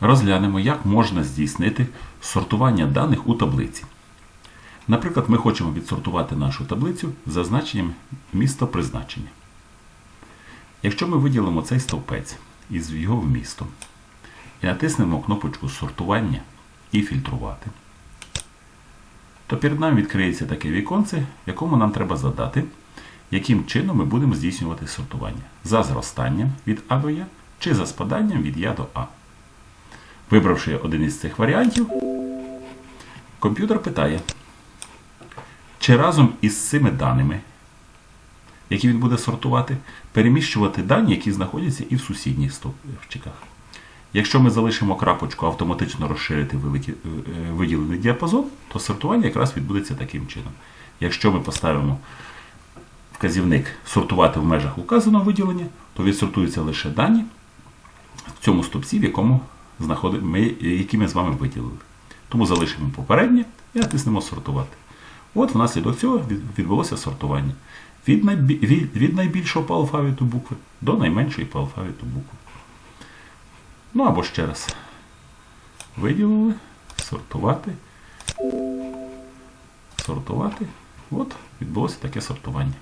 розглянемо, як можна здійснити сортування даних у таблиці. Наприклад, ми хочемо відсортувати нашу таблицю з зазначенням місто призначення. Якщо ми виділимо цей стовпець із його вмістом і натиснемо кнопочку сортування і фільтрувати, то перед нами відкриється таке віконце, якому нам треба задати, яким чином ми будемо здійснювати сортування. За зростанням від А до Я чи за спаданням від Я до А. Вибравши один із цих варіантів, комп'ютер питає, чи разом із цими даними, які він буде сортувати, переміщувати дані, які знаходяться і в сусідніх стовпчиках. Якщо ми залишимо крапочку автоматично розширити е, виділений діапазон, то сортування якраз відбудеться таким чином. Якщо ми поставимо вказівник сортувати в межах указаного виділення, то відсортуються лише дані в цьому стовпці, в якому ми, які ми з вами виділили. Тому залишимо попереднє і натиснемо сортувати. От внаслідок цього відбулося сортування. Від, від найбільшого по алфавіту букви до найменшої по алфавіту букви. Ну або ще раз. Виділили, сортувати. Сортувати. От відбулося таке сортування.